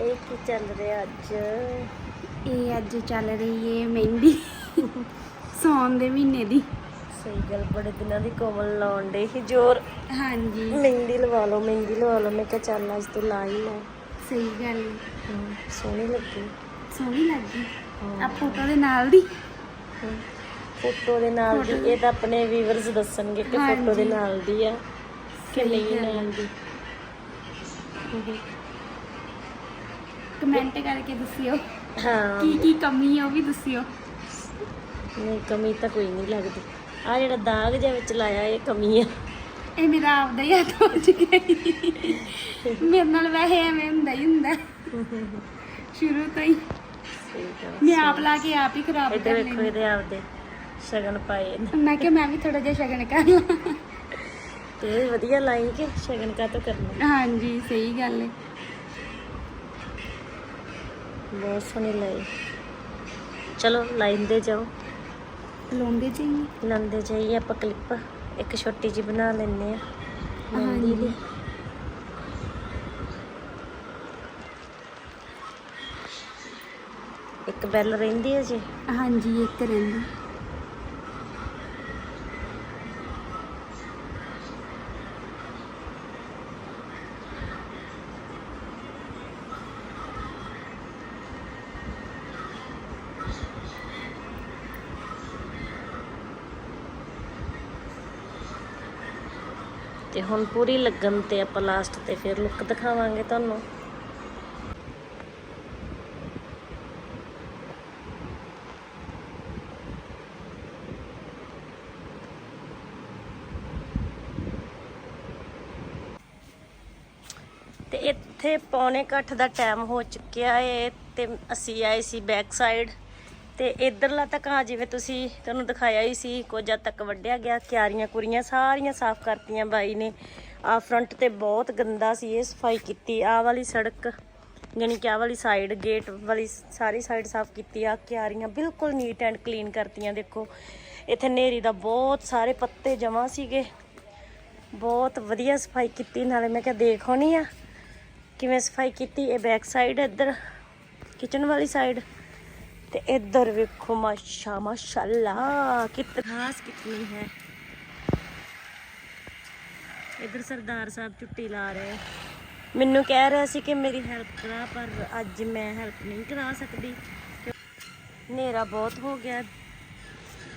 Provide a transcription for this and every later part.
ਇਹ ਕੀ ਚੱਲ ਰਿਹਾ ਅੱਜ? ਇਹ ਅੱਜ ਚੱਲ ਰਹੀ ਏ ਮਹਿੰਦੀ ਸੌਣ ਦੇ ਮਹੀਨੇ ਦੀ। ਸਹੀ ਗੱਲ ਬੜੇ ਦਿਨਾਂ ਦੀ ਕੋਮਲ ਲਾਉਣ ਡੇ ਸੀ ਜ਼ੋਰ। ਹਾਂਜੀ। ਮਹਿੰਦੀ ਲਵਾ ਲਓ ਮਹਿੰਦੀ ਲਵਾ ਲਓ ਮੈਂ ਕਿਹਾ ਚੱਲ ਅੱਜ ਤੂੰ ਲਾ ਹੀ ਲੈ ਸਹੀ ਗੱਲ। ਸੋਹਣੀ ਲੱਗੀ। ਸੋਹਣੀ ਲੱਗੀ। ਹਾਂ। ਆ ਫੋਟੋ ਦੇ ਨਾਲ ਦੀ? ਫੋਟੋ ਦੇ ਨਾਲ ਦੀ ਇਹ ਤਾਂ ਆਪਣੇ ਵੀਵਰਸ ਦੱਸਣਗੇ ਕਿ ਫੋਟੋ ਦੇ। ਨਾਲ ਦੀ ਆ ਕਿ ਨਹੀਂ। ਨਾਲ ਦੀ। ਕਮੈਂਟ ਕਰਕੇ ਦੱਸਿਓ। ਹਾਂ। ਕੀ ਕੀ ਕਮੀ ਹੈ ਉਹ ਵੀ ਦੱਸਿਓ। ਨਹੀਂ ਕਮੀ ਤਾਂ ਕੋਈ ਨਹੀਂ ਲੱਗਦੀ। ਆ ਜਿਹੜਾ ਦਾਗ ਜਿਹਾ ਵਿੱਚ ਲਾਇਆ ਇਹ ਕਮੀ ਆ। ਇਹ ਮੇਰਾ ਆਪਦਾ ਹੀ ਹੱਥ ਹੋ ਚੁੱਕਿਆ। ਮੇਰੇ ਨਾਲ ਵੈਸੇ ਐਵੇਂ ਹੁੰਦਾ ਹੀ ਹੁੰਦਾ। ਸ਼ੁਰੂ ਤੋਂ ਹੀ। ਮੈਂ ਆਪ ਲਾ ਕੇ ਆਪ ਹੀ ਖਰਾਬ ਕਰ ਲੈਂਦੀ। ਇਹਦੇ ਆਪਦੇ ਸ਼ਗਨ ਪਾਏ ਮੈਂ ਕਿਹਾ ਮੈਂ ਵੀ ਥੋੜਾ ਜਿਹਾ ਸ਼ਗਨ ਕਰ ਲਾਂ। ਤੇ ਵਧੀਆ ਲਾਈ ਕਿ ਸ਼ਗਨ ਕਾ ਤੋਂ ਕਰਨਾ? ਹਾਂਜੀ ਸਹੀ ਗੱਲ ਹੈ ਬਹੁਤ ਸੋਹਣੀ ਲਾਈ। ਚਲੋ ਲਾਈਨ ਦੇ ਜਾਓ। ਲਾਉਂਦੇ ਚਾਹੀਏ ਲੰਦੇ ਜਾਈਏ ਆਪਾਂ ਕਲਿੱਪ ਇੱਕ ਛੋਟੀ ਜੀ ਬਣਾ ਲੈਨੇ ਆ ਮਹਿੰਦੀ ਦੀ ਇੱਕ ਬੈਲ ਰਹਿੰਦੀ ਹੈ ਜੀ? ਹਾਂਜੀ ਇੱਕ ਰਹਿੰਦੀ। ਤੇ ਹੁਣ ਪੂਰੀ ਲੱਗਣ ਤੇ ਆਪਾਂ ਲਾਸਟ ਤੇ ਫਿਰ ਲੁੱਕ ਦਿਖਾਵਾਂਗੇ ਤੁਹਾਨੂੰ। ਤੇ ਇੱਥੇ ਪੌਣੇ ਕੁ ਦਾ ਟਾਈਮ ਹੋ ਚੁੱਕਿਆ ਏ ਤੇ ਅਸੀਂ ਆਏ ਸੀ ਬੈਕ ਸਾਈਡ ਤੇ ਇਧਰਲਾ ਤੱਕ ਆ ਜਿਵੇਂ ਤੁਸੀਂ ਤੁਹਾਨੂੰ ਦਿਖਾਇਆ ਹੀ ਸੀ, ਕੁਝ ਹੱਦ ਤੱਕ ਵੱਢਿਆ ਗਿਆ, ਕਿਆਰੀਆਂ ਕੁਰੀਆਂ ਸਾਰੀਆਂ ਸਾਫ਼ ਕਰਤੀਆਂ ਬਾਈ ਨੇ। ਆ ਫਰੰਟ ਤੇ ਬਹੁਤ ਗੰਦਾ ਸੀ ਇਹ ਸਫ਼ਾਈ ਕੀਤੀ, ਆ ਵਾਲੀ ਸੜਕ ਯਾਨੀ ਕਿ ਆਹ ਵਾਲੀ ਸਾਈਡ ਗੇਟ ਵਾਲੀ ਸਾਰੀ ਸਾਈਡ ਸਾਫ਼ ਕੀਤੀ, ਆ ਕਿਆਰੀਆਂ ਬਿਲਕੁਲ ਨੀਟ ਐਂਡ ਕਲੀਨ ਕਰਤੀਆਂ, ਦੇਖੋ। ਇੱਥੇ ਨੇਰੀ ਦਾ ਬਹੁਤ ਸਾਰੇ ਪੱਤੇ ਜਮਾ ਸੀਗੇ। ਬਹੁਤ ਵਧੀਆ ਸਫ਼ਾਈ ਕੀਤੀ, ਨਾਲੇ ਮੈਂ ਕਿਹਾ ਦੇਖ ਨਹੀਂ ਆ, ਕਿਵੇਂ ਸਫ਼ਾਈ ਕੀਤੀ, ਇਹ ਬੈਕ ਸਾਈਡ ਇੱਧਰ ਕਿਚਨ ਵਾਲੀ ਸਾਈਡ ਤੇ ਇੱਧਰ ਵੇਖੋ ਮਾਸ਼ਾ ਮਾਸ਼ਾਅੱਲਾ ਕਿਤਨਾ ਖਾਸ ਕਿਤਨੀ ਹੈ। ਇੱਧਰ ਸਰਦਾਰ ਸਾਹਿਬ ਛੁੱਟੀ ਲਾ ਰਹੇ। ਮੈਨੂੰ ਕਹਿ ਰਿਹਾ ਸੀ ਕਿ ਮੇਰੀ ਹੈਲਪ ਕਰਾ ਪਰ ਅੱਜ ਮੈਂ ਹੈਲਪ ਨਹੀਂ ਕਰਾ ਸਕਦੀ। ਹਨੇਰਾ ਬਹੁਤ ਹੋ ਗਿਆ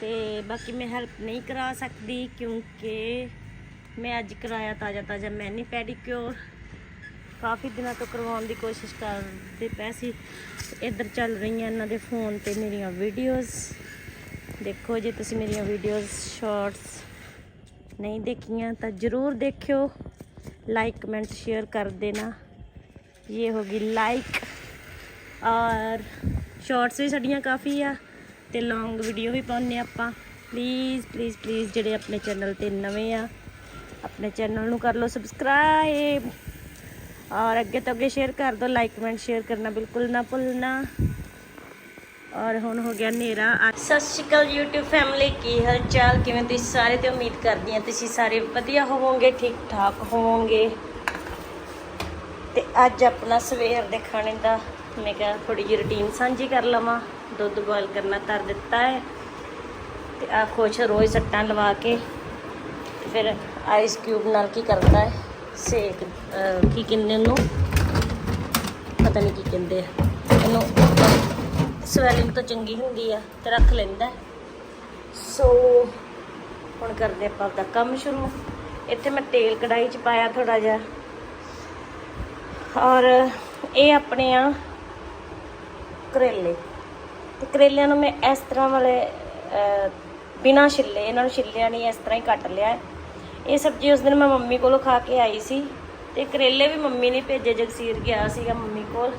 ਤੇ ਬਾਕੀ ਮੈਂ ਹੈਲਪ ਨਹੀਂ ਕਰਾ ਸਕਦੀ ਕਿਉਂਕਿ ਮੈਂ ਅੱਜ ਕਰਾਇਆ ਤਾਜ਼ਾ ਤਾਜ਼ਾ ਮੈਨੀ ਪੈਡੀਕਿਉਰ ਕਾਫੀ ਦਿਨਾਂ ਤੋਂ ਕਰਵਾਉਣ ਦੀ ਕੋਸ਼ਿਸ਼ ਕਰਦੇ ਪਏ ਸੀ। ਇੱਧਰ ਚੱਲ ਰਹੀਆਂ ਇਹਨਾਂ ਦੇ ਫੋਨ ਤੇ ਮੇਰੀਆਂ ਵੀਡੀਓਜ਼ ਦੇਖੋ ਜੇ ਤੁਸੀਂ ਮੇਰੀਆਂ ਵੀਡੀਓਜ਼ ਸ਼ਾਰਟਸ ਨਹੀਂ ਦੇਖੀਆਂ ਤਾਂ ਜਰੂਰ ਦੇਖਿਓ। ਲਾਈਕ ਕਮੈਂਟ ਸ਼ੇਅਰ ਕਰ ਦੇਣਾ। ਇਹ ਹੋ ਗਈ ਲਾਈਕ ਔਰ ਸ਼ਾਰਟਸ ਵੀ ਸਾਡੀਆਂ ਕਾਫੀ ਆ ਤੇ ਲੌਂਗ ਵੀਡੀਓ ਵੀ ਪਾਉਂਦੇ ਹਾਂ ਆਪਾਂ। ਪਲੀਜ਼ ਪਲੀਜ਼ ਪਲੀਜ਼ ਜਿਹੜੇ ਆਪਣੇ ਚੈਨਲ ਤੇ ਨਵੇਂ ਆ, ਆਪਣੇ ਚੈਨਲ ਨੂੰ ਕਰ ਲਓ ਸਬਸਕ੍ਰਾਈਬ ਔਰ ਅੱਗੇ ਤੋਂ ਅੱਗੇ ਸ਼ੇਅਰ ਕਰ ਦਿਓ ਲਾਈਕ ਕਮੈਂਟ ਸ਼ੇਅਰ ਕਰਨਾ ਬਿਲਕੁਲ ਨਾ ਭੁੱਲਣਾ ਔਰ ਹੁਣ ਹੋ ਗਿਆ ਹਨੇਰਾ ਸਤਿ ਸ਼੍ਰੀ ਅਕਾਲ YouTube ਫੈਮਿਲੀ ਕੀ ਹਾਲ ਚਾਲ ਕਿਵੇਂ ਤੁਸੀਂ ਸਾਰੇ ਤੇ ਉਮੀਦ ਕਰਦੀ ਹਾਂ ਤੁਸੀਂ ਸਾਰੇ ਵਧੀਆ ਹੋਵੋਗੇ ਠੀਕ ਠਾਕ ਹੋਵੋਗੇ ਤੇ ਅੱਜ ਆਪਣਾ ਸਵੇਰ ਦੇ ਖਾਣੇ ਦਾ ਮੈਂ ਕਿਹਾ ਥੋੜੀ ਜਿਹੀ ਰੁਟੀਨ ਸਾਂਝੀ ਕਰ ਲਵਾਂ ਦੁੱਧ ਬੋਇਲ ਕਰਨਾ ਤਰ ਦਿੱਤਾ ਹੈ ਤੇ ਆ ਖੁਸ਼ ਰੋਜ਼ ਸੱਟਾਂ ਲਵਾ ਕੇ ਫਿਰ ਆਈਸ ਕਿਊਬ ਨਾਲ ਕੀ ਕਰਦਾ ਹੈ ਸੇਕ ਕੀ ਕਹਿੰਦੇ ਉਹਨੂੰ? ਪਤਾ ਨਹੀਂ ਕੀ ਕਹਿੰਦੇ ਆ। ਇਹਨੂੰ ਸਵੈਲਿੰਗ ਤੋਂ ਚੰਗੀ ਹੁੰਦੀ ਆ ਤੇ ਰੱਖ ਲੈਂਦਾ। ਸੋ ਹੁਣ ਕਰਦੇ ਆਪਾਂ ਆਪਦਾ ਕੰਮ ਸ਼ੁਰੂ। ਇੱਥੇ ਮੈਂ ਤੇਲ ਕੜਾਈ ਚ ਪਾਇਆ ਥੋੜਾ ਜਿਹਾ। ਔਰ ਇਹ ਆਪਣੇ ਆ ਕਰੇਲੇ। ਤੇ ਕਰੇਲਿਆਂ ਨੂੰ ਮੈਂ ਇਸ ਤਰ੍ਹਾਂ ਵਾਲੇ ਅਹ, ਬਿਨਾਂ ਛਿੱਲੇ ਇਹਨਾਂ ਨੂੰ ਛਿੱਲਿਆ ਨਹੀਂ ਇਸ ਤਰ੍ਹਾਂ ਹੀ ਕੱਟ ਲਿਆ। ਇਹ ਸਬਜ਼ੀ ਉਸ ਦਿਨ ਮੈਂ ਮੰਮੀ ਕੋਲੋਂ ਖਾ ਕੇ ਆਈ ਸੀ ਤੇ ਕਰੇਲੇ ਵੀ ਮੰਮੀ ਨੇ ਭੇਜੇ, ਜਗਸੀਰ ਗਿਆ ਸੀਗਾ ਮੰਮੀ ਕੋਲ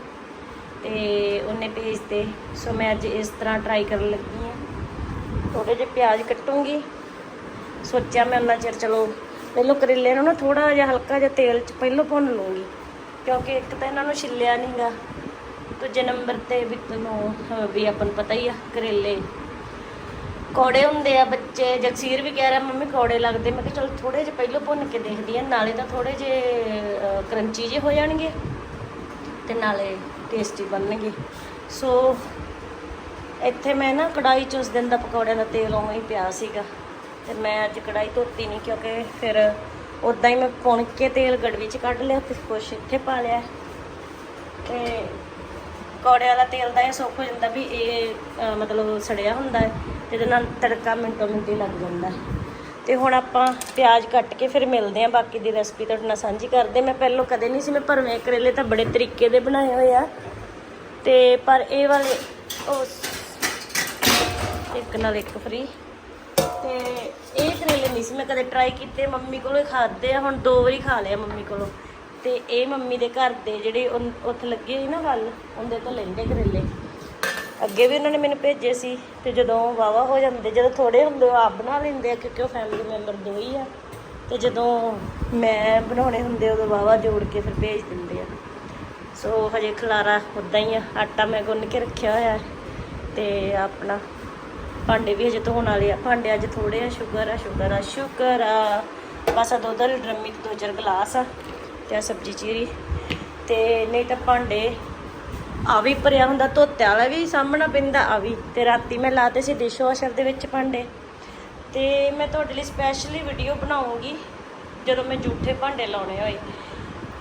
ਤੇ ਉਹਨੇ ਭੇਜਤੇ। ਸੋ ਮੈਂ ਅੱਜ ਇਸ ਤਰ੍ਹਾਂ ਟਰਾਈ ਕਰਨ ਲੱਗੀ ਹਾਂ। ਥੋੜੇ ਜਿਹੇ ਪਿਆਜ਼ ਕੱਟੂੰਗੀ। ਸੋਚਿਆ ਮੈਂ ਉਹਨਾਂ ਚਿਰ ਚਲੋ ਪਹਿਲਾਂ ਕਰੇਲੇ ਨੂੰ ਨਾ ਥੋੜਾ ਜਿਹਾ ਹਲਕਾ ਜਿਹਾ ਤੇਲ 'ਚ ਪਹਿਲਾਂ ਭੁੰਨ ਲੂੰਗੀ, ਕਿਉਂਕਿ ਇੱਕ ਤਾਂ ਇਹਨਾਂ ਨੂੰ ਛਿੱਲਿਆ ਨਹੀਂਗਾ ਦੂਜੇ ਨੰਬਰ ਤੇ ਵੀ ਤੁਹਾਨੂੰ ਵੀ ਆਪਾਂ ਨੂੰ ਪਤਾ ਹੀ ਆ, ਕਰੇਲੇ ਕੌੜੇ ਹੁੰਦੇ ਆ ਬੱਚੇ, ਜਗਸੀਰ ਵੀ ਕਹਿ ਰਿਹਾ, ਮੰਮੀ ਕੌੜੇ ਲੱਗਦੇ। ਮੈਂ ਕਿਹਾ, ਚਲ ਥੋੜੇ ਜਿਹੇ ਪਹਿਲਾਂ ਭੁੰਨ ਕੇ ਦੇਖਦੀ ਆ, ਨਾਲੇ ਤਾਂ ਥੋੜੇ ਜਿਹੇ ਕਰੰਚੀ ਜਿਹੇ ਹੋ ਜਾਣਗੇ ਤੇ ਨਾਲੇ ਟੇਸਟੀ ਬਣਨਗੇ। ਸੋ ਇੱਥੇ ਮੈਂ ਨਾ ਕੜਾਈ ਚ ਉਸ ਦਿਨ ਦਾ ਪਕੌੜਿਆਂ ਦਾ ਤੇਲ ਉਵੇਂ ਹੀ ਪਿਆ ਸੀਗਾ ਤੇ ਮੈਂ ਅੱਜ ਕੜਾਈ ਧੋਤੀ ਨਹੀਂ ਕਿਉਂਕਿ ਫਿਰ ਉਦਾਂ ਹੀ ਮੈਂ ਪੁਣ ਕੇ ਤੇਲ ਗੜਵੀ ਚ ਕੱਢ ਲਿਆ ਤੇ ਕੁਛ ਇੱਥੇ ਪਾ ਲਿਆ। ਤੇ ਪਕੌੜੇ ਵਾਲਾ ਤੇਲ ਦਾ ਇਹ ਸੁੱਕ ਹੋ ਜਾਂਦਾ ਵੀ ਇਹ ਮਤਲਬ ਸੜਿਆ ਹੁੰਦਾ ਹੈ। ਜਿਹਦੇ ਨਾਲ ਤੜਕਾ ਮਿੰਟੋ ਮਿੰਟੀ ਲੱਗ ਜਾਂਦਾ। ਹੈ। ਤੇ ਹੁਣ ਆਪਾਂ ਪਿਆਜ਼ ਕੱਟ ਕੇ ਫਿਰ ਮਿਲਦੇ ਆਂ ਬਾਕੀ ਦੀ ਰੈਸਪੀ ਤੁਹਾਡੇ ਨਾਲ ਸਾਂਝੀ ਕਰਦੇ। ਮੈਂ ਪਹਿਲਾਂ ਕਦੇ ਨਹੀਂ ਸੀ, ਮੈਂ ਭਰਵੇਂ ਕਰੇਲੇ ਤਾਂ ਬੜੇ ਤਰੀਕੇ ਦੇ ਬਣਾਏ ਹੋਏ ਆ। ਤੇ ਪਰ ਇਹ ਵਾਲੇ ਉਹ ਇੱਕ ਨਾਲ ਇੱਕ ਫਰੀ ਤੇ ਇਹ ਕਰੇਲੇ ਨਹੀਂ ਸੀ, ਮੈਂ ਕਦੇ ਟਰਾਈ ਕੀਤੇ, ਮੰਮੀ ਕੋਲੋਂ ਹੀ ਖਾਦੇ ਆ। ਹੁਣ ਦੋ ਵਾਰੀ ਖਾ ਲਿਆ ਮੰਮੀ ਕੋਲੋਂ। ਤੇ ਇਹ ਮੰਮੀ ਦੇ ਘਰ ਦੇ ਜਿਹੜੇ ਉੱਥੇ ਲੱਗੇ ਸੀ ਨਾ ਵੱਲ, ਉਹਦੇ ਤੋਂ ਲੈਂਦੇ ਕਰੇਲੇ। ਅੱਗੇ ਵੀ ਉਹਨਾਂ ਨੇ ਮੈਨੂੰ ਭੇਜੇ ਸੀ ਤੇ ਜਦੋਂ ਵਾਵਾ ਹੋ ਜਾਂਦੇ, ਜਦੋਂ ਥੋੜੇ ਹੁੰਦੇ ਉਹ ਆਪ ਬਣਾ ਲੈਂਦੇ ਆ ਕਿਉਂਕਿ ਉਹ ਫੈਮਿਲੀ ਮੈਂਬਰ ਦੋ ਹੀ ਆ। ਤੇ ਜਦੋਂ ਮੈਂ ਬਣਾਉਣੇ ਹੁੰਦੇ ਉਦੋਂ ਵਾਵਾ ਜੋੜ ਕੇ ਫਿਰ ਭੇਜ ਦਿੰਦੇ ਆ। ਸੋ ਹਜੇ ਖਲਾਰਾ ਉਦਾਂ ਹੀ ਆ, ਆਟਾ ਮੈਂ ਗੁੰਨ ਕੇ ਰੱਖਿਆ ਹੋਇਆ ਹੈ ਤੇ ਆਪਣਾ ਭਾਂਡੇ ਵੀ ਹਜੇ ਧੋਣ ਵਾਲੇ ਆ। ਭਾਂਡੇ ਅੱਜ ਥੋੜੇ ਆ ਸ਼ੂਗਰ ਆ ਸ਼ੂਗਰ ਆ ਸ਼ੂਗਰ ਆ। ਬਸ ਆ ਦੁੱਧ ਵਾਲੀ ਡਰਮੀ ਤੇ ਦੋ ਚਾਰ ਗਲਾਸ ਆ ਤੇ ਆ ਸਬਜ਼ੀ ਚੀਰੀ। ਤੇ ਨਹੀਂ ਤਾਂ ਭਾਂਡੇ ਆ ਵੀ ਭਰਿਆ ਹੁੰਦਾ ਧੋਤੇ ਵਾਲਾ ਵੀ ਸਾਹਮਣਾ ਪੈਂਦਾ, ਆ ਵੀ। ਤੇ ਰਾਤੀ ਮੈਂ ਲਾਤੇ ਸੀ ਡਿਸ਼ਵਾਸ਼ਰ ਦੇ ਵਿੱਚ ਭਾਂਡੇ। ਤੇ ਮੈਂ ਤੁਹਾਡੇ ਲਈ ਸਪੈਸ਼ਲੀ ਵੀਡੀਓ ਬਣਾਉਂਗੀ, ਜਦੋਂ ਮੈਂ ਜੂਠੇ ਭਾਂਡੇ ਲਾਉਣੇ ਹੋਏ।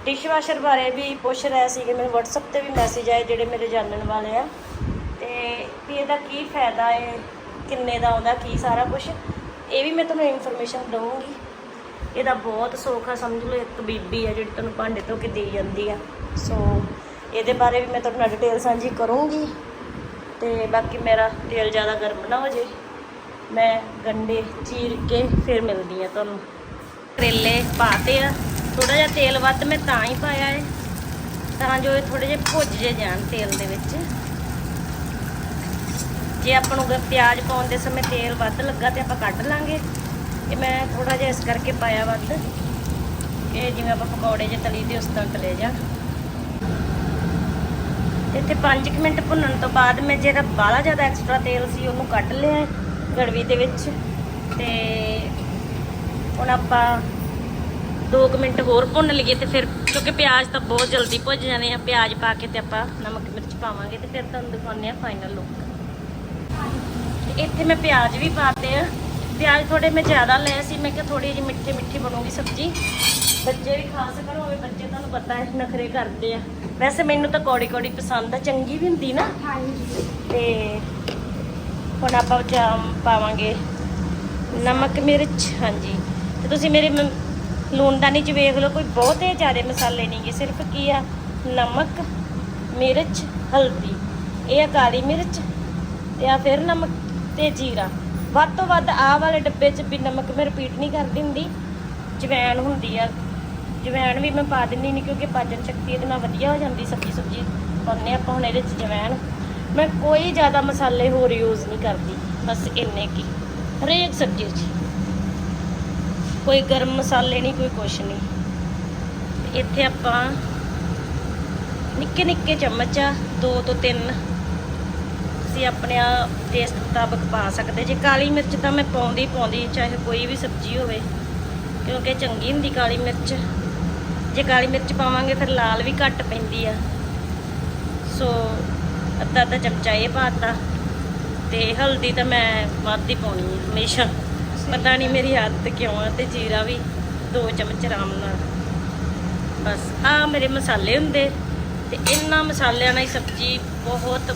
ਡਿਸ਼ਵਾਸ਼ਰ ਬਾਰੇ ਵੀ ਪੁੱਛ ਰਹੇ ਸੀਗੇ ਮੈਨੂੰ WhatsApp ਤੇ ਵੀ ਮੈਸੇਜ ਆਏ ਜਿਹੜੇ ਮੇਰੇ ਜਾਣਨ ਵਾਲੇ ਆ। ਤੇ ਵੀ ਇਹਦਾ ਕੀ ਫਾਇਦਾ ਹੈ ਕਿੰਨੇ ਦਾ ਆਉਂਦਾ, ਕੀ ਸਾਰਾ ਕੁਝ ਇਹ ਵੀ ਮੈਂ ਤੁਹਾਨੂੰ ਇਨਫੋਰਮੇਸ਼ਨ ਦਵਾਂਗੀ ਇਹਦਾ ਬਹੁਤ ਸੌਖਾ ਸਮਝ ਲਓ, ਇੱਕ ਬੀਬੀ ਆ ਜਿਹੜੀ ਤੁਹਾਨੂੰ ਭਾਂਡੇ ਧੋ ਕੇ ਦੇ ਜਾਂਦੀ ਆ। ਸੋ ਇਹਦੇ ਬਾਰੇ ਵੀ ਮੈਂ ਤੁਹਾਡੇ ਨਾਲ ਡਿਟੇਲ ਸਾਂਝੀ ਕਰੂੰਗੀ। ਤੇ ਬਾਕੀ ਮੇਰਾ ਤੇਲ ਜ਼ਿਆਦਾ ਗਰਮ ਨਾ ਹੋ ਜੇ, ਮੈਂ ਗੰਡੇ ਚੀਰ ਕੇ ਫਿਰ ਮਿਲਦੀ ਆ ਤੁਹਾਨੂੰ। ਕਰੇਲੇ ਪਾਤੇ ਆ। ਥੋੜਾ ਜਿਹਾ ਤੇਲ ਵੱਧ ਮੈਂ ਤਾਂ ਹੀ ਪਾਇਆ ਹੈ ਤਾਂ ਜੋ ਇਹ ਥੋੜੇ ਜਿਹੇ ਭੁੱਜ ਜੇ ਜਾਣ ਤੇਲ ਦੇ ਵਿੱਚ। ਜੇ ਆਪਾਂ ਨੂੰ ਪਿਆਜ਼ ਪਾਉਣ ਦੇ ਸਮੇਂ ਤੇਲ ਵੱਧ ਲੱਗਾ ਤੇ ਆਪਾਂ ਕੱਢ ਲਾਂਗੇ। ਇਹ ਮੈਂ ਥੋੜਾ ਜਿਹਾ ਇਸ ਕਰਕੇ ਪਾਇਆ ਵੱਧ ਇਹ ਜਿਵੇਂ ਆਪਾਂ ਪਕੌੜੇ ਜੇ ਤਲੀ ਦੇ ਉਸ ਤਰ੍ਹਾਂ ਤਲੇ ਜਾਣ। ਤੇ ਇੱਥੇ 5 ਮਿੰਟ ਭੁੰਨਣ ਤੋਂ ਬਾਅਦ ਮੈਂ ਜਿਹੜਾ ਬਾਹਲਾ ਜ਼ਿਆਦਾ ਐਕਸਟਰਾ ਤੇਲ ਸੀ, ਉਹਨੂੰ ਕੱਢ ਲਿਆ ਹੈ ਗੜਵੀ ਦੇ ਵਿੱਚ। ਤੇ ਹੁਣ ਆਪਾਂ 2 ਮਿੰਟ ਹੋਰ ਭੁੰਨ ਲਈਏ ਤੇ ਫਿਰ ਕਿਉਂਕਿ ਪਿਆਜ਼ ਤਾਂ ਬਹੁਤ ਜਲਦੀ ਭੁੱਜ ਜਾਣੇ ਆ, ਪਿਆਜ਼ ਪਾ ਕੇ ਤੇ ਆਪਾਂ ਨਮਕ ਮਿਰਚ ਪਾਵਾਂਗੇ ਤੇ ਫਿਰ ਤੁਹਾਨੂੰ ਦਿਖਾਉਂਦੇ ਆ ਫਾਈਨਲ ਲੁੱਕ ਤੇ ਇੱਥੇ ਮੈਂ ਪਿਆਜ਼ ਵੀ ਪਾਤੇ ਆ। ਪਿਆਜ਼ ਥੋੜੇ ਮੈਂ ਜ਼ਿਆਦਾ ਲਏ ਸੀ, ਮੈਂ ਕਿਹਾ ਥੋੜੀ ਜਿਹੀ ਮਿੱਠੀ ਮਿੱਠੀ ਬਣੂਗੀ ਸਬਜ਼ੀ। ਬੱਚੇ ਵੀ ਖਾ ਸਕਣ ਹੋਵੇ ਬੱਚੇ ਤੁਹਾਨੂੰ ਪਤਾ ਹੈ, ਨਖਰੇ ਕਰਦੇ ਆ। ਵੈਸੇ ਮੈਨੂੰ ਤਾਂ ਕੌੜੀ ਕੌੜੀ ਪਸੰਦ ਆ, ਚੰਗੀ ਵੀ ਹੁੰਦੀ ਨਾ। ਹਾਂਜੀ ਤੇ ਹੁਣ ਆਪਾਂ ਜਾਮ ਪਾਵਾਂਗੇ ਨਮਕ ਮਿਰਚ, ਹਾਂਜੀ। ਤੇ ਤੁਸੀਂ ਮੇਰੇ ਮ- ਲੂਣਦਾਨੀ ਚ ਵੇਖ ਲਓ, ਕੋਈ ਬਹੁਤੇ ਜ਼ਿਆਦਾ ਮਸਾਲੇ ਨਹੀਂਗੇ ਸਿਰਫ ਕੀ ਆ, ਨਮਕ, ਮਿਰਚ, ਹਲਦੀ। ਇਹ ਆ ਕਾਲੀ ਮਿਰਚ ਤੇ ਆ ਫਿਰ ਨਮਕ ਤੇ ਜੀਰਾ। ਵੱਧ ਤੋਂ ਵੱਧ ਆਹ ਵਾਲੇ ਡੱਬੇ 'ਚ ਵੀ ਨਮਕ ਮੈਂ ਰਿਪੀਟ ਨਹੀਂ ਕਰਦੀ ਹੁੰਦੀ ਜਵੈਣ ਹੁੰਦੀ ਆ। ਜਵੈਣ ਵੀ ਮੈਂ ਪਾ ਦਿੰਦੀ ਨਹੀਂ ਕਿਉਂਕਿ ਪਾਚਨ ਸ਼ਕਤੀ ਇਹਦੇ ਨਾਲ ਵਧੀਆ ਹੋ ਜਾਂਦੀ ਸਬਜ਼ੀ ਸੁਬਜ਼ੀ ਪਾਉਂਦੇ ਆਪਾਂ ਹੁਣ ਇਹਦੇ 'ਚ ਜਵੈਣ। ਮੈਂ ਕੋਈ ਜ਼ਿਆਦਾ ਮਸਾਲੇ ਹੋਰ ਯੂਜ਼ ਨਹੀਂ ਕਰਦੀ। ਬਸ ਇੰਨੇ ਕੀ। ਹਰੇਕ ਸਬਜ਼ੀ 'ਚ। ਕੋਈ ਗਰਮ ਮਸਾਲੇ ਨਹੀਂ ਕੋਈ ਕੁਛ ਨਹੀਂ ਇੱਥੇ ਆਪਾਂ ਨਿੱਕੇ ਨਿੱਕੇ ਚਮਚ ਆ, ਦੋ ਤੋਂ ਤਿੰਨ ਤੁਸੀਂ ਆਪਣੇ ਟੇਸਟ ਮੁਤਾਬਕ ਪਾ ਸਕਦੇ। ਜੇ ਕਾਲੀ ਮਿਰਚ ਤਾਂ ਮੈਂ ਪਾਉਂਦੀ ਪਾਉਂਦੀ ਚਾਹੇ ਕੋਈ ਵੀ ਸਬਜ਼ੀ ਹੋਵੇ ਕਿਉਂਕਿ ਚੰਗੀ ਹੁੰਦੀ ਕਾਲੀ ਮਿਰਚ। ਜੇ ਕਾਲੀ ਮਿਰਚ ਪਾਵਾਂਗੇ ਫਿਰ ਲਾਲ ਵੀ ਘੱਟ ਪੈਂਦੀ ਆ। ਸੋ ਅੱਧਾ ਅੱਧਾ ਚਮਚਾ ਇਹ ਪਾਤਾ ਤੇ ਹਲਦੀ ਤਾਂ ਮੈਂ ਵੱਧ ਹੀ ਪਾਉਣੀ ਆ ਹਮੇਸ਼ਾ। ਪਤਾ ਨਹੀਂ ਮੇਰੀ ਆਦਤ ਕਿਉਂ ਆ ਤੇ ਜੀਰਾ ਵੀ ਦੋ ਚਮਚ ਆਰਾਮ ਨਾਲ। ਬਸ ਆ ਮੇਰੇ ਮਸਾਲੇ ਹੁੰਦੇ। ਤੇ ਇਹਨਾਂ ਮਸਾਲਿਆਂ ਨਾਲ ਹੀ ਸਬਜ਼ੀ ਬਹੁਤ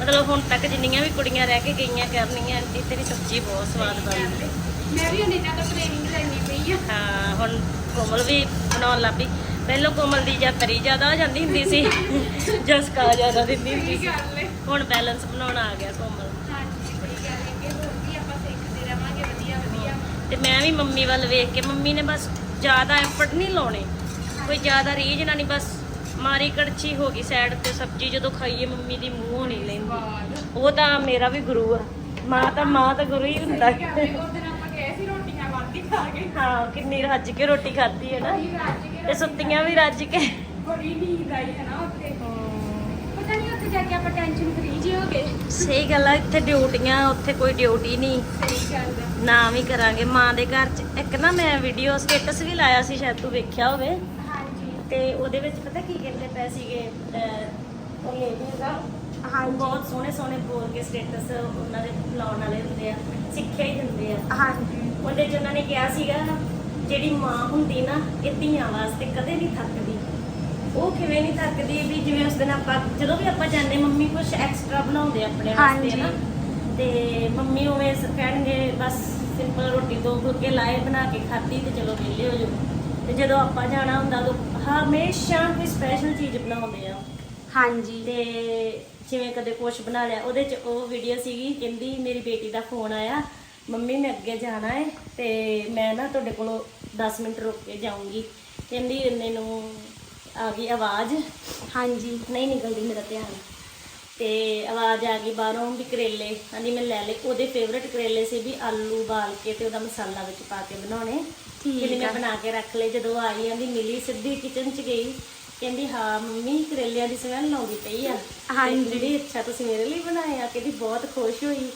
ਮਤਲਬ ਹੁਣ ਤੱਕ ਜਿੰਨੀਆਂ ਵੀ ਕੁੜੀਆਂ ਰਹਿ ਕੇ ਗਈਆਂ ਕਰਨੀਆਂ ਆਂਟੀ ਤੇਰੀ ਸਬਜ਼ੀ ਬਹੁਤ ਸਵਾਦ ਬਣਦੀ ਮੈਂ ਵੀ ਉਹਨੇ ਨਾਲ ਟ੍ਰੇਨਿੰਗ ਲੈਣੀ ਪਈ ਆ ਹਾਂ ਹੁਣ ਕੋਮਲ ਵੀ ਬਣਾਉਣ ਲੱਗ ਪਈ। ਪਹਿਲਾਂ ਕੋਮਲ ਦੀ ਜਾਂ ਤਰੀ ਜ਼ਿਆਦਾ ਹੋ ਜਾਂਦੀ ਹੁੰਦੀ ਸੀ ਜਾਂ ਸਕਾ ਜ਼ਿਆਦਾ ਦਿੰਦੀ ਹੁੰਦੀ ਸੀ। ਹੁਣ ਬੈਲੈਂਸ ਬਣਾਉਣਾ ਆ ਗਿਆ ਕੋਮਲ। ਤੇ ਮੈਂ ਵੀ ਮੰਮੀ ਵੱਲ ਵੇਖ ਕੇ ਮੰਮੀ ਨੇ ਬਸ ਜ਼ਿਆਦਾ ਐਫਰਟ ਨਹੀਂ ਲਾਉਣੇ। ਕੋਈ ਜ਼ਿਆਦਾ ਰੀਝ ਨਾ ਨਹੀਂ ਬਸ ਮਾਰੀ ਕੜਛੀ ਹੋ ਗਈ ਸਾਈਡ ਤੇ ਸਬਜ਼ੀ ਜਦੋਂ ਖਾਈਏ ਮੰਮੀ ਦੀ ਮੂੰਹ ਨਹੀਂ ਲੈਂਦੀ। ਉਹ ਤਾਂ ਮੇਰਾ ਵੀ ਗੁਰੂ ਆ। ਮਾਂ ਤਾਂ ਮਾਂ ਤਾਂ ਗੁਰੂ ਹੀ ਹੁੰਦਾ। ਹੀ ਕਿੰਨੀ ਰੱਜ ਕੇ ਰੋਟੀ ਖਾਧੀ ਹੈ ਨਾ। ਤੇ ਸੁੱਤੀਆਂ ਵੀ ਰੱਜ ਕੇ। ਬੜੀ ਨੀਂਦ ਆਈ ਹੈ ਨਾ ਉੱਥੇ। ਪਤਾ ਨਹੀਂ ਉੱਥੇ ਜਾ ਕੇ ਆਪਾਂ ਟੈਨਸ਼ਨ ਫਰੀ ਜੀ ਹੋ ਗਏ। ਸਹੀ ਗੱਲ ਆ ਇੱਥੇ ਡਿਊਟੀਆਂ ਉੱਥੇ ਕੋਈ ਡਿਊਟੀ ਨਹੀਂ ਸਹੀ ਗੱਲ ਹੈ ਨਾ ਵੀ ਕਰਾਂਗੇ। ਮਾਂ ਦੇ ਘਰ ਚ ਇੱਕ ਨਾ ਮੈਂ ਵੀਡੀਓ ਸਟੇਟਸ ਵੀ ਲਾਇਆ ਸੀ ਸ਼ਾਇਦ ਤੂੰ ਵੇਖਿਆ ਹੋਵੇ। ਤੇ ਉਹਦੇ ਵਿੱਚ ਪਤਾ ਕੀ ਕਹਿੰਦੇ ਪਏ ਸੀਗੇ ਲੇਡੀਜ਼ ਹਾਂਜੀ। ਬਹੁਤ ਸੋਹਣੇ ਸੋਹਣੇ ਬੋਲ ਕੇ ਸਟੇਟਸ ਉਹਨਾਂ ਦੇ ਲਾਉਣ ਵਾਲੇ ਹੁੰਦੇ ਆ ਸਿੱਖਿਆ ਹੀ ਦਿੰਦੇ ਆ। ਹਾਂਜੀ। ਉਹਦੇ ਚ ਉਹਨਾਂ ਨੇ ਕਿਹਾ ਸੀਗਾ ਜਿਹੜੀ ਮਾਂ ਹੁੰਦੀ ਨਾ ਇਹ ਧੀਆਂ ਵਾਸਤੇ ਕਦੇ ਨਹੀਂ ਥੱਕਦੀ। ਉਹ ਕਿਵੇਂ ਨਹੀਂ ਥੱਕਦੀ ਵੀ ਜਿਵੇਂ ਉਸ ਦਿਨ ਆਪਾਂ ਜਦੋਂ ਵੀ ਆਪਾਂ ਜਾਂਦੇ ਮੰਮੀ ਕੁਝ ਐਕਸਟਰਾ ਬਣਾਉਂਦੇ ਆਪਣੇ ਵਾਸਤੇ। ਨਾ ਤੇ ਮੰਮੀ ਉਵੇਂ ਕਹਿਣਗੇ ਬਸ ਸਿੰਪਲ ਰੋਟੀ ਦੋ ਫੁਲਕੇ ਲਾਏ ਬਣਾ ਕੇ ਖਾਧੀ ਤੇ ਚਲੋ ਵਿਹਲੇ ਹੋ ਜਾਓ। ਤੇ ਜਦੋਂ ਆਪਾਂ ਜਾਣਾ ਹੁੰਦਾ ਉਦੋਂ ਹਮੇਸ਼ਾ ਕੋਈ ਸਪੈਸ਼ਲ ਚੀਜ਼ ਬਣਾਉਂਦੇ ਆ। ਹਾਂਜੀ। ਤੇ ਜਿਵੇਂ ਕਦੇ ਕੁਛ ਬਣਾ ਲਿਆ ਉਹਦੇ ਚ ਉਹ ਵੀਡੀਓ ਸੀਗੀ ਕਹਿੰਦੀ ਮੇਰੀ ਬੇਟੀ ਦਾ ਫੋਨ ਆਇਆ ਮੰਮੀ ਮੈਂ ਅੱਗੇ ਜਾਣਾ ਹੈ ਤੇ ਮੈਂ ਨਾ ਤੁਹਾਡੇ ਕੋਲੋਂ 10 ਮਿੰਟ ਰੁਕ ਕੇ ਜਾਊਂਗੀ। ਕਹਿੰਦੀ ਇੰਨੇ ਨੂੰ ਆ ਗਈ ਆਵਾਜ਼। ਹਾਂਜੀ। ਨਹੀਂ ਨਿਕਲਦੀ ਮੇਰਾ ਧਿਆਨ। ਤੇ ਆਵਾਜ਼ ਆ ਗਈ ਬਾਹਰੋਂ ਵੀ ਕਰੇਲੇ। ਕਹਿੰਦੀ ਮੈਂ ਲੈ ਲਏ। ਉਹਦੇ ਫੇਵਰਟ ਕਰੇਲੇ ਸੀ ਵੀ ਆਲੂ ਬਾਲ ਕੇ ਤੇ ਉਹਦਾ ਮਸਾਲਾ ਵਿੱਚ ਪਾ ਕੇ ਬਣਾਉਣੇ। ਠੀਕ ਮੈਂ। ਬਣਾ ਕੇ ਰੱਖ ਲਏ। ਜਦੋਂ ਆਈ ਆਂਦੀ ਮਿਲੀ ਸਿੱਧੀ ਕਿਚਨ 'ਚ ਗਈ। ਕਹਿੰਦੀ ਹਾਂ ਮੰਮੀ ਕਰੇਲਿਆਂ ਦੀ ਸਮੈਲ ਆਉਂਦੀ ਪਈ ਆ। ਹਾਂਜੀ। ਕਹਿੰਦੀ ਅੱਛਾ ਤੁਸੀਂ ਮੇਰੇ ਲਈ ਬਣਾਏ ਆ। ਕਹਿੰਦੀ ਬਹੁਤ ਖੁਸ਼ ਹੋਈ।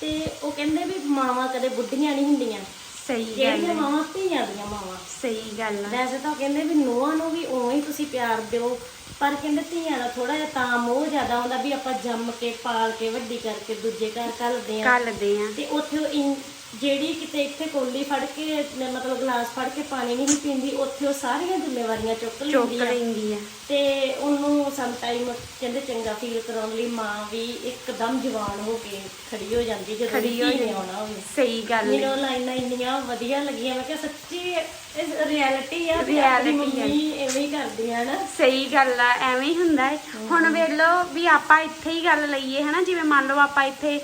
ਤੇ ਉਹ ਕਹਿੰਦੇ ਵੀ ਮਾਵਾਂ ਕਦੇ ਬੁੱਢੀਆਂ ਨਹੀਂ ਹੁੰਦੀਆਂ। ਸਹੀ ਗੱਲ ਹੈ। ਮਾਵਾਂ ਧੀਆਂ ਦੀਆਂ ਮਾਵਾਂ। ਸਹੀ ਗੱਲ ਹੈ ਵੈਸੇ ਤਾਂ ਕਹਿੰਦੇ ਵੀ ਨੂੰਹਾਂ ਨੂੰ ਵੀ ਉਵੇਂ ਹੀ ਤੁਸੀਂ ਪਿਆਰ ਦਿਓ। ਪਰ ਕਹਿੰਦੇ ਧੀਆਂ ਦਾ ਥੋੜਾ ਜਿਹਾ ਤਾਂ ਮੋਹ ਜ਼ਿਆਦਾ ਆਉਂਦਾ ਵੀ ਆਪਾਂ ਜੰਮ ਕੇ ਪਾਲ ਕੇ ਵੱਡੀ ਕਰਕੇ ਦੂਜੇ ਘਰ ਘੱਲਦੇ ਆ ਕੱਲਦੇ ਆ ਤੇ ਉੱਥੇ ਉਹ ਜਿਹੜੀ ਕਿਤੇ ਇੱਥੇ ਕੋਲੀ ਫੜ ਕੇ ਮਤਲਬ ਗਲਾਸ ਫੜ ਕੇ ਪਾਣੀ ਨਹੀਂ ਪੀਂਦੀ ਉੱਥੇ ਉਹ ਸਾਰੀਆਂ ਜ਼ਿੰਮੇਵਾਰੀਆਂ ਚੁੱਕ ਚੁੱਕ ਲੈਂਦੀ ਆ। ਲੈਂਦੀ ਆ। ਤੇ ਉਹਨੂੰ ਸਮ ਟਾਈਮ ਕਹਿੰਦੇ ਚੰਗਾ ਫੀਲ ਕਰਾਉਣ ਲਈ ਮਾਂ ਵੀ ਇੱਕਦਮ ਜਵਾਨ ਹੋ ਕੇ ਖੜੀ ਹੋ ਜਾਂਦੀ ਜਦੋਂ ਖੜੀ ਹੋ। ਆਉਣਾ ਹੋਵੇ। ਸਹੀ ਗੱਲ ਹੈ ਮੈਨੂੰ ਉਹ ਲਾਈਨਾਂ ਇੰਨੀਆਂ ਵਧੀਆ ਲੱਗੀਆਂ ਮੈਂ ਕਿਹਾ ਸੱਚੀ ਇਹ ਰਿਐਲਿਟੀ ਆ ਵੀ ਆਪਣੀ Reality ਆ। ਮੰਮੀ ਐਵੇਂ ਹੀ ਕਰਦੀਆਂ ਨਾ। ਸਹੀ ਗੱਲ ਆ ਐਵੇਂ ਹੀ ਹੁੰਦਾ ਹੈ ਹੁਣ ਵੇਖ ਲਓ ਵੀ ਆਪਾਂ ਇੱਥੇ ਹੀ ਗੱਲ ਲਈਏ ਹਨਾ? ਜਿਵੇਂ ਮੰਨ ਲਓ ਆਪਾਂ ਇੱਥੇ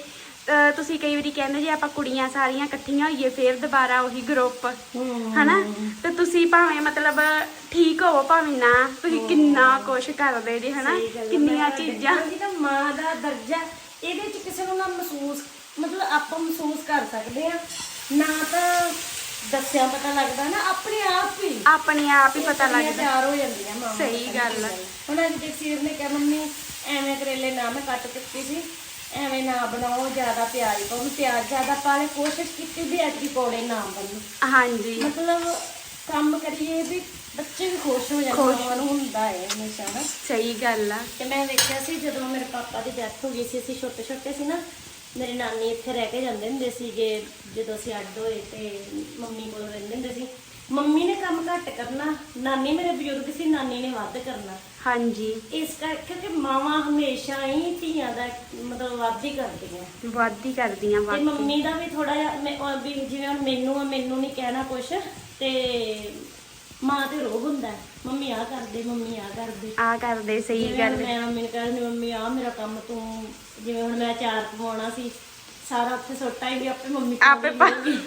ਤੁਸੀਂ ਕਈ ਵਾਰੀ ਕਹਿੰਦੇ ਜੇ ਆਪਾਂ ਕੁੜੀਆਂ ਸਾਰੀਆਂ ਇਕੱਠੀਆਂ ਹੋਈਏ ਫੇਰ ਦੁਬਾਰਾ ਉਹੀ ਗਰੁੱਪ ਹਨਾ? ਤੇ ਤੁਸੀਂ ਭਾਵੇਂ ਮਤਲਬ ਠੀਕ ਹੋਵੋ ਭਾਵੇਂ ਨਾ ਤੁਸੀਂ ਕਿੰਨਾ ਕੁਛ ਕਰਦੇ ਜੀ ਹਨਾ। ਕਿੰਨੀਆਂ ਚੀਜ਼ਾਂ। ਤਾਂ ਮਾਂ ਦਾ ਦਰਜਾ ਇਹਦੇ ਚ ਕਿਸੇ ਨੂੰ ਨਾ ਮਹਿਸੂਸ ਮਤਲਬ ਆਪਾਂ ਮਹਿਸੂਸ ਕਰ ਸਕਦੇ ਆ। ਨਾ ਤਾਂ ਦੱਸਿਆ ਪਤਾ ਲੱਗਦਾ ਨਾ ਆਪਣੇ ਆਪ ਹੀ। ਆਪਣੇ ਆਪ ਹੀ ਪਤਾ ਲੱਗਦਾ। ਚਾਰ ਹੋ ਜਾਂਦੀਆਂ ਮਾਂ ਸਹੀ ਗੱਲ। ਹੁਣ ਅੱਜ ਜਗਸੀਰ ਨੇ ਕਿਹਾ ਮੰਮੀ ਐਵੇਂ ਕਰੇਲੇ ਨਾ ਮੈਂ ਕੱਟ ਦਿੱਤੀ ਸੀ। ਐਵੇਂ ਨਾ ਬਣਾਓ ਜ਼ਿਆਦਾ ਪਿਆਜ਼ ਪਾਓ। ਪਿਆਜ਼ ਜ਼ਿਆਦਾ ਪਾ ਲੈ ਕੋਸ਼ਿਸ਼ ਕੀਤੀ ਵੀ ਅੱਜ ਪੌੜੇ ਨਾ ਬਣਨ। ਹਾਂਜੀ। ਮਤਲਬ ਕੰਮ ਕਰੀਏ ਵੀ ਬੱਚੇ ਵੀ ਖੁਸ਼ ਹੋ ਜਾਂਦੇ ਖੁਸ਼। ਮਾਂ ਨੂੰ ਹੁੰਦਾ ਹੈ ਹਮੇਸ਼ਾ ਨਾ ਸਹੀ ਗੱਲ ਆ। ਤੇ ਮੈਂ ਵੇਖਿਆ ਸੀ ਜਦੋਂ ਮੇਰੇ ਪਾਪਾ ਦੀ ਡੈਥ ਹੋ ਗਈ ਸੀ ਅਸੀਂ ਛੋਟੇ ਛੋਟੇ ਸੀ ਨਾ ਮੇਰੀ ਨਾਨੀ ਇੱਥੇ ਰਹਿ ਕੇ ਜਾਂਦੇ ਹੁੰਦੇ ਸੀਗੇ ਜਦੋਂ ਅਸੀਂ ਅੱਡ ਹੋਏ ਤੇ ਮੰਮੀ ਕੋਲ ਰਹਿੰਦੇ ਹੁੰਦੇ ਸੀ। ਮੰਮੀ ਨੇ ਕੰਮ ਘੱਟ ਕਰਨਾ ਨਾਨੀ ਮੇਰੇ ਬਜ਼ੁਰਗ ਸੀ ਨਾਨੀ ਨੇ ਵੱਧ ਕਰਨਾ। ਹਾਂਜੀ। ਇਸ ਕਰਕੇ ਕਿ ਮਾਵਾਂ ਹਮੇਸ਼ਾ ਹੀ ਧੀਆਂ ਦਾ ਮਤਲਬ ਵੱਧ ਹੀ ਕਰਦੀਆਂ। ਵੱਧ ਹੀ ਕਰਦੀਆਂ ਤੇ ਵੱਧ ਮੰਮੀ ਦਾ ਵੀ ਥੋੜਾ ਜਿਹਾ ਮੈਂ ਉਹ ਵੀ ਜਿਵੇਂ ਹੁਣ ਮੈਨੂੰ ਆ ਮੈਨੂੰ ਨਹੀਂ ਕਹਿਣਾ ਕੁਛ ਤੇ ਮਾਂ ਤੇ ਰੋਹ ਹੁੰਦਾ ਹੈ। ਮੰਮੀ ਆ ਕਰਦੇ ਮੰਮੀ ਆ ਕਰਦੇ। ਆ ਕਰਦੇ ਸਹੀ ਜਿਵੇਂ ਗੱਲ ਹੁਣ। ਮੈਂ ਮੰਮੀ ਨੂੰ ਕਹਿੰਦੀ ਮੰਮੀ ਆ ਮੇਰਾ ਕੰਮ ਤੂੰ ਜਿਵੇਂ ਹੁਣ ਮੈਂ ਚਾਰ ਪਵਾਉਣਾ ਸੀ ਸਾਰਾ ਉੱਥੇ ਸੁੱਟਾ ਹੀ ਵੀ ਆਪੇ ਮੰਮੀ ਆਪੇ ਪਾ- ਪਾਉਂਦੀ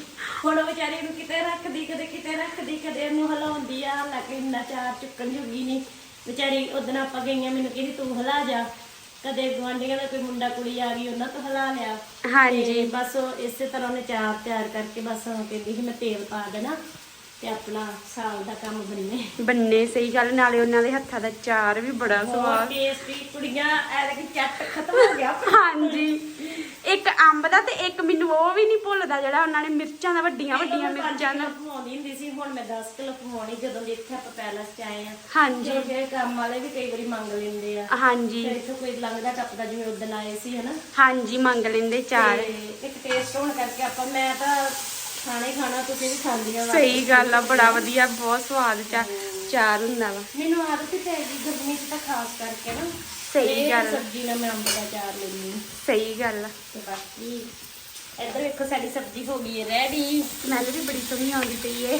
ਹੁਣ ਉਹ ਵਿਚਾਰੀ ਨੂੰ ਕਿਤੇ ਰੱਖਦੀ ਕਦੇ ਕਿਤੇ ਰੱਖਦੀ ਕਦੇ ਇਹਨੂੰ ਹਿਲਾਉਂਦੀ ਆ ਹਾਲਾਂਕਿ ਇੰਨਾ ਚਾਰ ਚੁੱਕਣ ਜੋਗੀ ਨਹੀਂ। ਵਿਚਾਰੀ ਉਦੋਂ ਆਪਾਂ ਗਈਆਂ ਮੈਨੂੰ ਕਹਿੰਦੀ ਤੂੰ ਹਿਲਾ ਜਾ। ਕਦੇ ਗੁਆਂਢੀਆਂ ਦਾ ਕੋਈ ਮੁੰਡਾ ਕੁੜੀ ਆ ਗਈ ਉਹਨਾਂ ਤੋਂ ਹਿਲਾ ਲਿਆ। ਹਾਂਜੀ। ਤੇ ਬਸ ਉਹ ਇਸੇ ਤਰ੍ਹਾਂ ਉਹਨੇ ਚਾਰ ਤਿਆਰ ਕਰਕੇ ਬਸ ਉਹ ਕਹਿੰਦੀ ਸੀ ਮੈਂ ਤੇਲ ਪਾ ਦੇਣਾ। ਤੇ ਆਪਣਾ ਸਾਲ ਦਾ ਕੰਮ ਬੰਨੇ ਬੰਨੇ ਸਹੀ ਗੱਲ ਨਾਲੇ ਉਹਨਾਂ ਦੇ ਹੱਥਾਂ ਦਾ ਚਾਰ ਵੀ ਬੜਾ ਸਵਾਦ। ਟੇਸਟੀ ਕੁੜੀਆਂ ਐ ਕਿ ਚੱਟ ਖਤਮ ਹੋ ਗਿਆ। ਹਾਂਜੀ। ਇੱਕ ਅੰਬ ਦਾ ਤੇ ਇੱਕ ਮੈਨੂੰ ਉਹ ਵੀ ਨਹੀਂ ਭੁੱਲਦਾ ਜਿਹੜਾ ਉਹਨਾਂ ਨੇ ਮਿਰਚਾਂ ਦਾ ਵੱਡੀਆਂ ਵੱਡੀਆਂ ਮਿਰਚਾਂ ਦਾ। ਪਵਾਉਂਦੀ ਹੁੰਦੀ ਸੀ ਹੁਣ ਮੈਂ 10 ਕਿਲੋ ਪਵਾਉਣੀ ਜਦੋਂ ਦੇ ਇੱਥੇ ਆਪਾਂ ਪੈਲਸ 'ਚ ਆਏ ਆ। ਹਾਂਜੀ। ਜਿਹੜੇ ਕੰਮ ਵਾਲੇ ਵੀ ਕਈ ਵਾਰੀ ਮੰਗ ਲੈਂਦੇ ਆ। ਹਾਂਜੀ। ਫਿਰ ਇੱਥੋਂ ਕੋਈ ਲੰਘਦਾ ਟੱਪਦਾ ਜਿਵੇਂ ਉਦੋਂ ਆਏ ਸੀ ਹਨਾ। ਹਾਂਜੀ ਮੰਗ ਲੈਂਦੇ ਚਾਰ। ਤੇ ਇੱਕ ਟੇਸਟ ਹੋਣ ਕਰਕੇ ਆਪਾਂ ਮੈਂ ਤਾਂ ਖਾਣਾ ਹੀ ਖਾਣਾ ਤੁਸੀਂ ਵੀ ਖਾਂਦੀਆਂ ਵਾ। ਸਹੀ ਗੱਲ ਆ ਬੜਾ ਵਧੀਆ ਬਹੁਤ ਸਵਾਦ ਚਾ ਚਾਰ ਹੁੰਦਾ ਵਾ। ਮੈਨੂੰ ਆਦਤ ਹੀ ਪੈ ਗਈ ਗਰਮੀ 'ਚ ਤਾਂ ਖਾਸ ਕਰਕੇ ਨਾ। ਸਹੀ ਇਹ ਗੱਲ। ਸਬਜ਼ੀ ਨਾਲ ਮੈਂ ਅੰਬ ਦਾ ਚਾਰ ਲੈਂਦੀ ਹਾਂ। ਸਹੀ ਗੱਲ ਆ। ਤੇ ਬਾਕੀ ਇੱਧਰ ਵੇਖੋ ਸਾਡੀ ਸਬਜ਼ੀ ਹੋ ਗਈ ਹੈ ਰੈਡੀ। ਸਮੈਲ ਵੀ ਬੜੀ ਸੋਹਣੀ ਆਉਂਦੀ ਪਈ ਏ।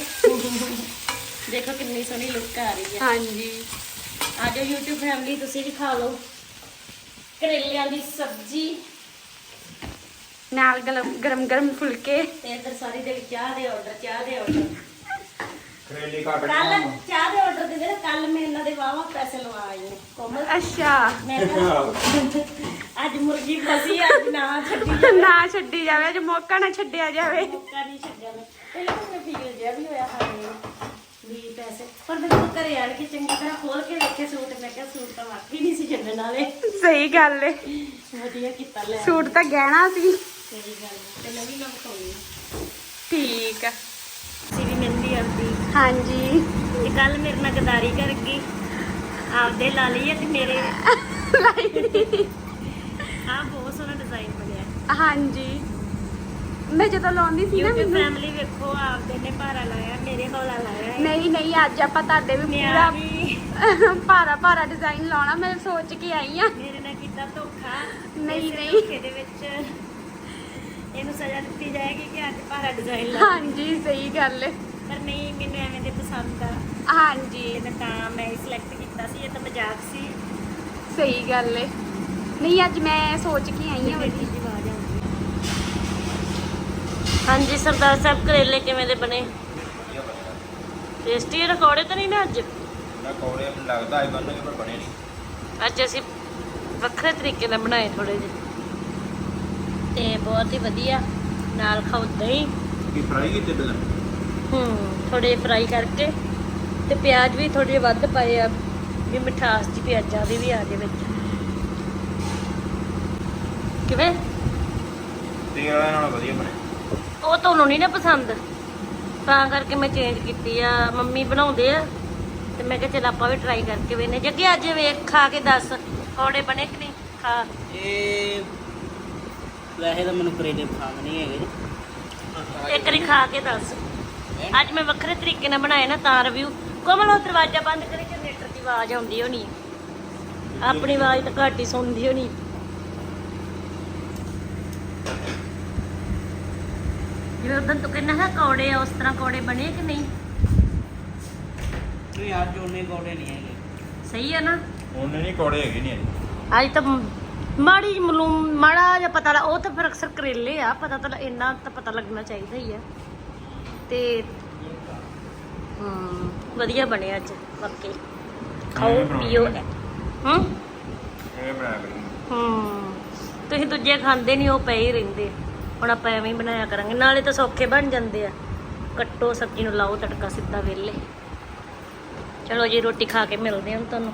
ਦੇਖੋ ਕਿੰਨੀ ਸੋਹਣੀ ਲੁੱਕ ਆ ਰਹੀ ਹੈ। ਹਾਂਜੀ। ਆ ਜਾਓ YouTube ਫੈਮਿਲੀ ਤੁਸੀਂ ਵੀ ਖਾ ਲਓ। ਕਰੇਲਿਆਂ ਦੀ ਸਬਜ਼ੀ। ਨਾਲ ਗਰਮ ਗਰਮ ਗਰਮ ਫੁਲਕੇ। ਤੇ ਇੱਧਰ ਸਾਰੀ ਦੇ ਚਾਹ ਦੇ ਆਰਡਰ ਚਾਹ ਦੇ ਆਰਡਰ ਕਰੇਲੀ ਕੱਟ ਕੱਲ ਚਾਹ ਦੇ ਆਰਡਰ ਦਿੰਦੇ ਕੱਲ ਮੈਂ ਇਹਨਾਂ ਦੇ ਵਾਵਾ ਪੈਸੇ ਲਵਾ ਆਈ ਹਾਂ। ਕੋਮਲ? ਅੱਛਾ। ਮੈਂ ਕਿਹਾ ਅੱਜ ਮੁਰਗੀ ਫਸੀ ਅੱਜ ਨਾ ਛੱਡੀ ਨਾ ਛੱਡੀ ਜਾਵੇ ਅੱਜ ਮੌਕਾ ਨਾ ਛੱਡਿਆ ਜਾਵੇ। ਮੌਕਾ ਨਹੀਂ ਛੱਡਿਆ ਮੈਂ। ਮੈਨੂੰ ਫੀਲ ਜਿਹਾ ਵੀ ਹੋਇਆ ਹਾਏ ਵੀ ਪੈਸੇ। ਪਰ ਮੈਂ ਜਦੋਂ ਘਰੇ ਆਣ ਕੇ ਚੰਗੀ ਤਰ੍ਹਾਂ ਖੋਲ ਕੇ ਵੇਖਿਆ ਸੂਟ ਮੈਂ ਕਿਹਾ ਸੂਟ ਤਾਂ ਵਾਕਈ ਨਹੀਂ ਸੀ ਛੱਡਣ ਵਾਲੇ। ਸਹੀ ਗੱਲ ਏ। ਵਧੀਆ ਕੀਤਾ ਲੈ। ਸੂਟ ਤਾਂ ਗਹਿਣਾ ਸੀ। ਗੱਲ। ਤੇ ਨਾ ਠੀਕ ਆ। ਸੀ ਵੀ ਮਹਿੰਦੀ ਆਂਦੀ ਹਾਂਜੀ। ਇਹ ਕੱਲ ਮੇਰੇ ਨਾਲ ਗਦਾਰੀ ਕਰ ਗਈ ਆਪਦੇ ਲਾ ਲਈ ਤੇ ਮੇਰੇ ਆ ਬਹੁਤ ਸੋਹਣਾ ਡਿਜ਼ਾਈਨ ਬਣਿਆ। ਹਾਂਜੀ। ਮੈਂ ਜਦੋਂ ਲਾਉਂਦੀ ਸੀ ਨਾ ਕਿਉਂਕਿ ਮੈਨੂੰ ਫੈਮਿਲੀ ਵੇਖੋ ਆਪਦੇ ਨੇ ਭਾਰਾ ਲਾਇਆ ਮੇਰੇ ਹੌਲਾ ਲਾਇਆ ਹੈ। ਨਹੀਂ ਨਹੀਂ ਅੱਜ ਆਪਾਂ ਤੁਹਾਡੇ ਵੀ ਮੈਂ ਪੂਰਾ ਵੀ। ਭਾਰਾ ਭਾਰਾ ਡਿਜ਼ਾਈਨ ਲਾਉਣਾ ਮੈਂ ਸੋਚ ਕੇ ਆਈ ਆ। ਮੇਰੇ ਨਾਲ ਕੀਤਾ ਧੋਖਾ। ਨਹੀਂ, ਨਹੀਂ। ਦੇ ਵਿੱਚ ਇਹਨੂੰ ਸਜ਼ਾ ਦਿੱਤੀ ਜਾਏਗੀ ਕਿ ਅੱਜ ਭਾਰਾ ਡਿਜ਼ਾਈਨ ਲਾ ਹਾਂਜੀ ਸਹੀ ਗੱਲ ਹੈ ਪਰ ਨਹੀਂ ਮੈਨੂੰ ਐਵੇਂ ਦੇ ਪਸੰਦ ਆ। ਹਾਂਜੀ। ਇਹ ਤਾਂ ਤਾਂ ਮੈਂ ਸਿਲੈਕਟ ਕੀਤਾ ਸੀ ਇਹ ਤਾਂ ਮਜ਼ਾਕ ਸੀ। ਸਹੀ ਗੱਲ ਹੈ ਨਹੀਂ ਅੱਜ ਮੈਂ ਸੋਚ ਕੇ ਆਈ ਆ ਬੜੀ ਜੀ ਆਵਾਜ਼ ਆਉਂਦੀ ਹਾਂਜੀ ਸਰਦਾਰ ਸਾਹਿਬ ਕਰੇਲੇ ਕਿਵੇਂ ਦੇ ਬਣੇ? ਟੇਸਟੀ ਰਕੌੜੇ ਤਾਂ ਨਹੀਂ ਨਾ ਅੱਜ? ਨਾ ਕੋਲੇ ਮੈਨੂੰ ਲੱਗਦਾ ਆਈ ਬੰਨਗੇ ਪਰ ਬਣੇ ਨਹੀਂ। ਅੱਜ ਅਸੀਂ ਵੱਖਰੇ ਤਰੀਕੇ ਨਾਲ ਬਣਾਏ ਥੋੜੇ ਜਿਹੇ। ਤੇ ਬਹੁਤ ਹੀ ਵਧੀਆ। ਨਾਲ ਖਾਓ ਦਹੀਂ। ਕੀ ਫਰਾਈ ਕੀਤੇ ਬਿਲ ਹੂੰ ਥੋੜੇ ਫਰਾਈ ਕਰਕੇ। ਤੇ ਪਿਆਜ਼ ਵੀ ਥੋੜੇ ਵੱਧ ਪਾਏ ਆ। ਵੀ ਮਿਠਾਸ ਜੀ ਪਿਆਜ਼ਾਂ ਦੀ ਵੀ ਆ ਜੇ ਵਿੱਚ। ਕਿਵੇਂ? ਤੇਲ ਵਾਲੇ ਨਾਲ ਵਧੀਆ ਬਣੇ। ਉਹ ਤੁਹਾਨੂੰ ਨਹੀਂ ਨਾ ਪਸੰਦ? ਤਾਂ ਕਰਕੇ ਮੈਂ ਚੇਂਜ ਕੀਤੀ ਆ। ਮੰਮੀ ਬਣਾਉਂਦੇ ਆ। ਤੇ ਮੈਂ ਕਿਹਾ ਚਲ ਆਪਾਂ ਵੀ ਟਰਾਈ ਕਰਕੇ ਵੇਨੇ ਜੱਗੇ ਅੱਜ ਵੇਖ ਖਾ ਕੇ ਦੱਸ। ਕੌੜੇ ਬਣੇ ਕਿ ਨਹੀਂ? ਖਾ। ਇਹ ਵੈਸੇ ਤਾਂ ਮੈਨੂੰ ਕਰੇਲੇ ਪਸੰਦ ਨਹੀਂ ਹੈਗੇ ਇੱਕ ਵਾਰੀ ਖਾ ਕੇ ਦੱਸ। ਅੱਜ ਮੈਂ ਵੱਖਰੇ ਤਰੀਕੇ ਨਾਲ ਬਣਾਏ ਨਾ ਤਾਂ ਰਿਵਿਊ ਕੋਮਲ ਉਹ ਦਰਵਾਜ਼ਾ ਬੰਦ ਕਰੇ ਜਨਰੇਟਰ ਦੀ ਆਵਾਜ਼ ਆਉਂਦੀ ਹੋਣੀ। ਆਪਣੀ ਆਵਾਜ਼ ਤਾਂ ਘੱਟ ਹੀ ਸੁਣਦੀ ਹੋਣੀ। ਜਿਵੇਂ ਉਦੋਂ ਤੂੰ ਕਹਿੰਦਾ ਹੈ ਕੌੜੇ ਆ ਉਸ ਤਰ੍ਹਾਂ ਕੌੜੇ ਬਣੇ ਕਿ ਨਹੀਂ? ਨਹੀਂ ਅੱਜ ਉਹਨੇ ਗੋਲੇ ਨਹੀਂ ਹੈਗੇ। ਸਹੀ ਆ ਨਾ। ਉਹਨੇ ਨਹੀਂ ਕੋੜੇ ਹੈਗੇ ਨਹੀਂ ਅੱਜ ਤਾਂ ਮਾੜੀ ਮਲੂਮ ਮਾੜਾ ਜਿਹਾ ਪਤਾ ਲੱਗ ਉਹ ਤਾਂ ਫਿਰ ਅਕਸਰ ਕਰੇਲੇ ਆ ਪਤਾ ਤਾਂ ਇੰਨਾ ਤਾਂ ਪਤਾ ਲੱਗਣਾ ਚਾਹੀਦਾ ਹੀ ਆ। ਤੇ ਹਮ ਵਧੀਆ ਬਣੇ ਅੱਜ ਵਾਕਈ ਖਾਓ ਪੀਓ। ਨੇ। ਹੂੰ ਇਹ ਬਣਾਇਆ ਕਰੀ ਹੂੰ ਤੁਸੀਂ ਦੂਜੇ ਖਾਂਦੇ ਨਹੀਂ ਉਹ ਪਏ ਹੀ ਰਹਿੰਦੇ। ਹੁਣ ਆਪਾਂ ਐਵੇਂ ਹੀ ਬਣਾਇਆ ਕਰਾਂਗੇ ਨਾਲੇ ਤਾਂ ਸੌਖੇ ਬਣ ਜਾਂਦੇ ਆ। ਕੱਟੋ ਸਬਜ਼ੀ ਨੂੰ ਲਾਓ ਤੜਕਾ ਸਿੱਧਾ ਵੇਲੇ ਚਲੋ ਜੀ ਰੋਟੀ ਖਾ ਕੇ ਮਿਲਦੇ ਹਾਂ ਤੁਹਾਨੂੰ।